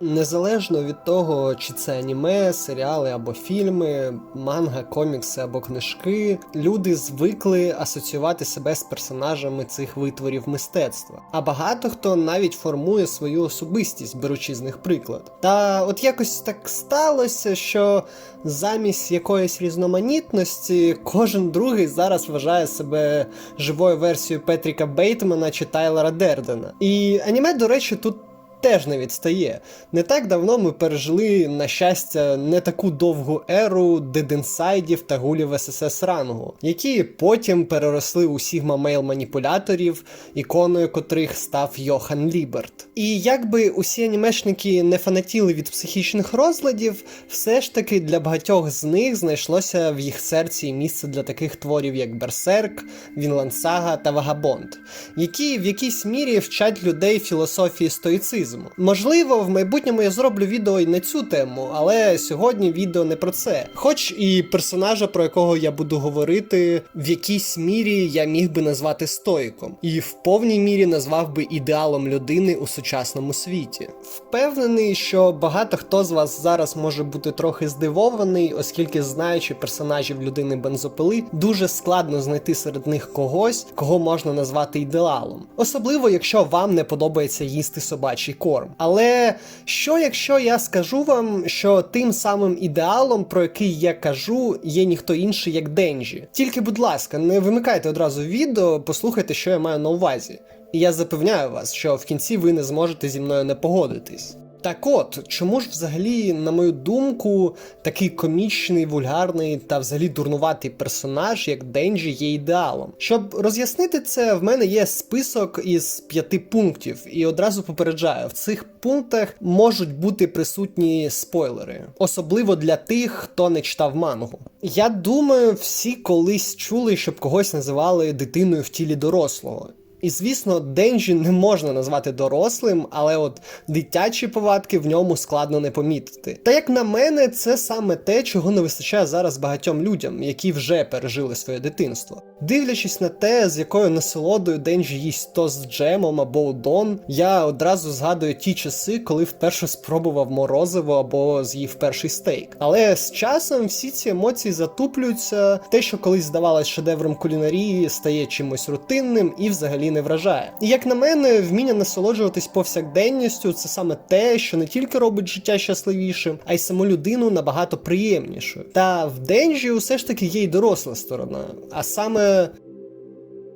Незалежно від того, чи це аніме, серіали або фільми, манга, комікси або книжки, люди звикли асоціювати себе з персонажами цих витворів мистецтва. А багато хто навіть формує свою особистість, беручи з них приклад. Та от якось так сталося, що замість якоїсь різноманітності кожен другий зараз вважає себе живою версією Петріка Бейтмана чи Тайлера Дердена. І аніме, до речі, тут теж не відстає. Не так давно ми пережили, на щастя, не таку довгу еру дединсайдів та гулів ССС рангу, які потім переросли у Сігма мейл маніпуляторів, іконою котрих став Йохан Ліберт. І якби усі анімешники не фанатіли від психічних розладів, все ж таки для багатьох з них знайшлося в їх серці місце для таких творів, як Берсерк, Вінланд Сага та Вагабонд, які в якійсь мірі вчать людей філософії стоїцизму. Можливо, в майбутньому я зроблю відео і на цю тему, але сьогодні відео не про це. Хоч і персонажа, про якого я буду говорити, в якійсь мірі я міг би назвати стоїком, і в повній мірі назвав би ідеалом людини у сучасному світі. Впевнений, що багато хто з вас зараз може бути трохи здивований, оскільки знаючи персонажів людини бензопили, дуже складно знайти серед них когось, кого можна назвати ідеалом. Особливо, якщо вам не подобається їсти собачий корм. Але що якщо я скажу вам, що тим самим ідеалом, про який я кажу, є ніхто інший, як Денджі? Тільки, будь ласка, не вимикайте одразу відео, послухайте, що я маю на увазі. І я запевняю вас, що в кінці ви не зможете зі мною не погодитись. Так от, чому ж взагалі, на мою думку, такий комічний, вульгарний та взагалі дурнуватий персонаж, як Денджі, є ідеалом? Щоб роз'яснити це, в мене є список із п'яти пунктів, і одразу попереджаю, в цих пунктах можуть бути присутні спойлери, особливо для тих, хто не читав мангу. Я думаю, всі колись чули, щоб когось називали дитиною в тілі дорослого. І звісно, Денджі не можна назвати дорослим, але от дитячі повадки в ньому складно не помітити. Та як на мене, це саме те, чого не вистачає зараз багатьом людям, які вже пережили своє дитинство. Дивлячись на те, з якою насолодою Денджі їсть то з джемом або удон, я одразу згадую ті часи, коли вперше спробував морозиво або з'їв перший стейк. Але з часом всі ці емоції затуплюються, те, що колись здавалось шедевром кулінарії, стає чимось рутинним і взагалі не вражає. І як на мене, вміння насолоджуватись повсякденністю це саме те, що не тільки робить життя щасливішим, а й саму людину набагато приємнішою. Та в Денджі усе ж таки є й доросла сторона, а саме.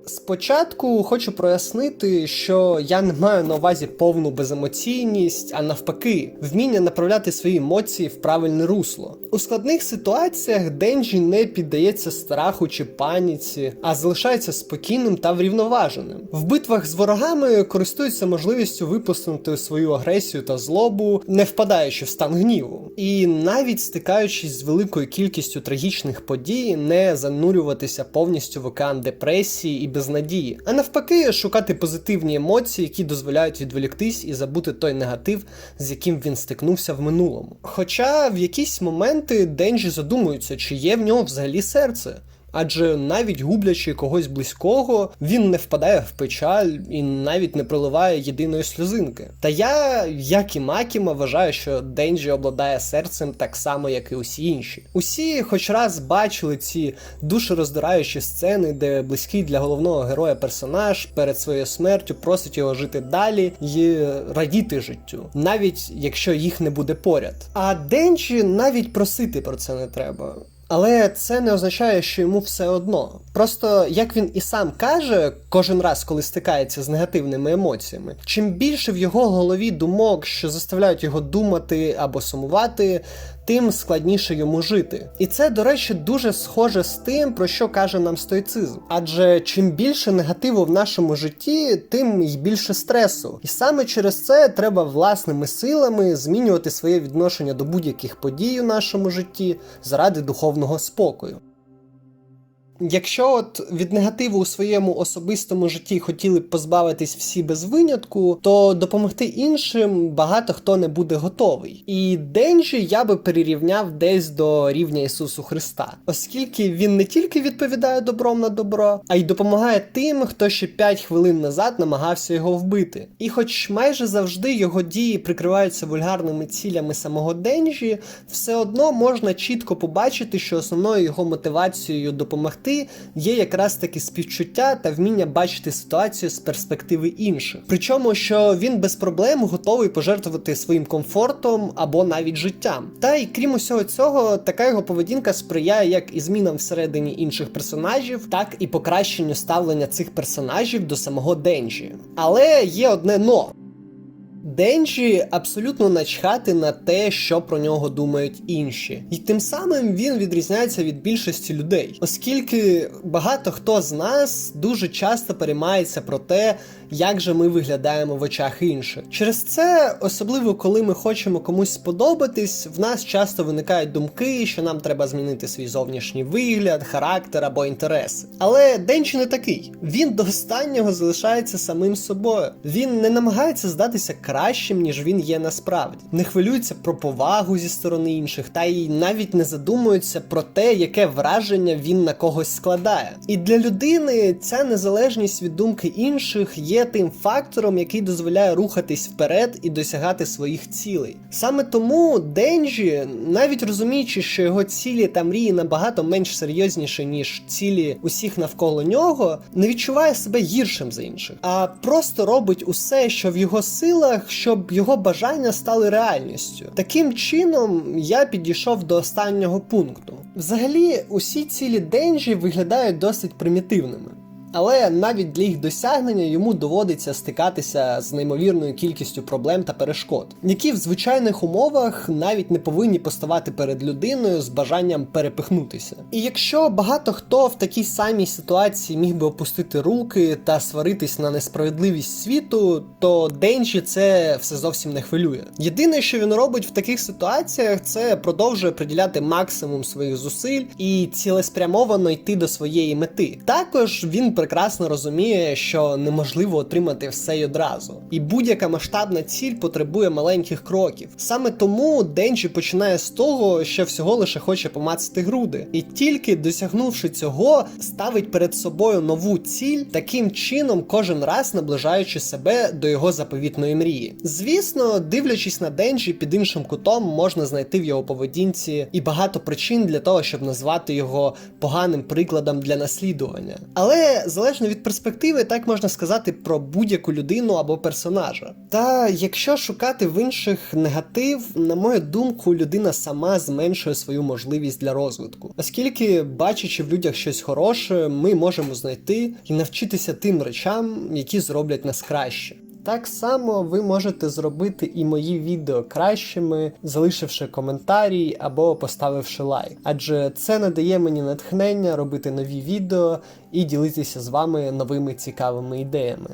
Спочатку хочу прояснити, що я не маю на увазі повну беземоційність, а навпаки, вміння направляти свої емоції в правильне русло. У складних ситуаціях Денджі не піддається страху чи паніці, а залишається спокійним та врівноваженим. В битвах з ворогами користується можливістю випустити свою агресію та злобу, не впадаючи в стан гніву, і навіть стикаючись з великою кількістю трагічних подій, не занурюватися повністю в океан депресії і безнадії, а навпаки, шукати позитивні емоції, які дозволяють відволіктись і забути той негатив, з яким він стикнувся в минулому. Хоча в якісь моменти Денджі задумується, чи є в нього взагалі серце. Адже навіть гублячи когось близького, він не впадає в печаль і навіть не проливає єдиної сльозинки. Та я, як і Макіма, вважаю, що Денджі обладає серцем так само, як і усі інші. Усі, хоч раз бачили ці душероздираючі сцени, де близький для головного героя персонаж перед своєю смертю просить його жити далі і радіти життю, навіть якщо їх не буде поряд. А Денджі навіть просити про це не треба. Але це не означає, що йому все одно. Просто як він і сам каже, кожен раз, коли стикається з негативними емоціями, чим більше в його голові думок, що заставляють його думати або сумувати, тим складніше йому жити. І це, до речі, дуже схоже з тим, про що каже нам стоїцизм. Адже чим більше негативу в нашому житті, тим й більше стресу. І саме через це треба власними силами змінювати своє відношення до будь-яких подій у нашому житті заради духовного спокою. Якщо от від негативу у своєму особистому житті хотіли б позбавитись всі без винятку, то допомогти іншим багато хто не буде готовий. І Денджі я би перерівняв десь до рівня Ісусу Христа, оскільки він не тільки відповідає добром на добро, а й допомагає тим, хто ще 5 хвилин назад намагався його вбити. І хоч майже завжди його дії прикриваються вульгарними цілями самого Денджі, все одно можна чітко побачити, що основною його мотивацією допомогти є якраз таки співчуття та вміння бачити ситуацію з перспективи інших. Причому, що він без проблем готовий пожертвувати своїм комфортом або навіть життям. Та й крім усього цього, така його поведінка сприяє як і змінам всередині інших персонажів, так і покращенню ставлення цих персонажів до самого Денджі. Але є одне но. Денджі абсолютно начхати на те, що про нього думають інші, і тим самим він відрізняється від більшості людей, оскільки багато хто з нас дуже часто переймається про те, як же ми виглядаємо в очах інших. Через це, особливо коли ми хочемо комусь сподобатись, в нас часто виникають думки, що нам треба змінити свій зовнішній вигляд, характер або інтереси. Але Денджі не такий. Він до останнього залишається самим собою. Він не намагається здатися кращим, ніж він є насправді, не хвилюється про повагу зі сторони інших, та й навіть не задумується про те, яке враження він на когось складає. І для людини ця незалежність від думки інших є тим фактором, який дозволяє рухатись вперед і досягати своїх цілей. Саме тому Денджі, навіть розуміючи, що його цілі та мрії набагато менш серйозніші, ніж цілі усіх навколо нього, не відчуває себе гіршим за інших, а просто робить усе, що в його силах, щоб його бажання стали реальністю. Таким чином я підійшов до останнього пункту. Взагалі, усі цілі Денджі виглядають досить примітивними. Але навіть для їх досягнення йому доводиться стикатися з неймовірною кількістю проблем та перешкод, які в звичайних умовах навіть не повинні поставати перед людиною з бажанням перепихнутися. І якщо багато хто в такій самій ситуації міг би опустити руки та сваритись на несправедливість світу, то Денджі це все зовсім не хвилює. Єдине, що він робить в таких ситуаціях, це продовжує приділяти максимум своїх зусиль і цілеспрямовано йти до своєї мети. Також він прекрасно розуміє, що неможливо отримати все й одразу, і будь-яка масштабна ціль потребує маленьких кроків. Саме тому Денджі починає з того, що всього лише хоче помацати груди, і тільки досягнувши цього, ставить перед собою нову ціль, таким чином кожен раз наближаючи себе до його заповітної мрії. Звісно, дивлячись на Денджі під іншим кутом, можна знайти в його поведінці і багато причин для того, щоб назвати його поганим прикладом для наслідування. Але залежно від перспективи, так можна сказати про будь-яку людину або персонажа. Та якщо шукати в інших негатив, на мою думку, людина сама зменшує свою можливість для розвитку, оскільки, бачачи в людях щось хороше, ми можемо знайти і навчитися тим речам, які зроблять нас краще. Так само ви можете зробити і мої відео кращими, залишивши коментарі або поставивши лайк, адже це надає мені натхнення робити нові відео і ділитися з вами новими цікавими ідеями.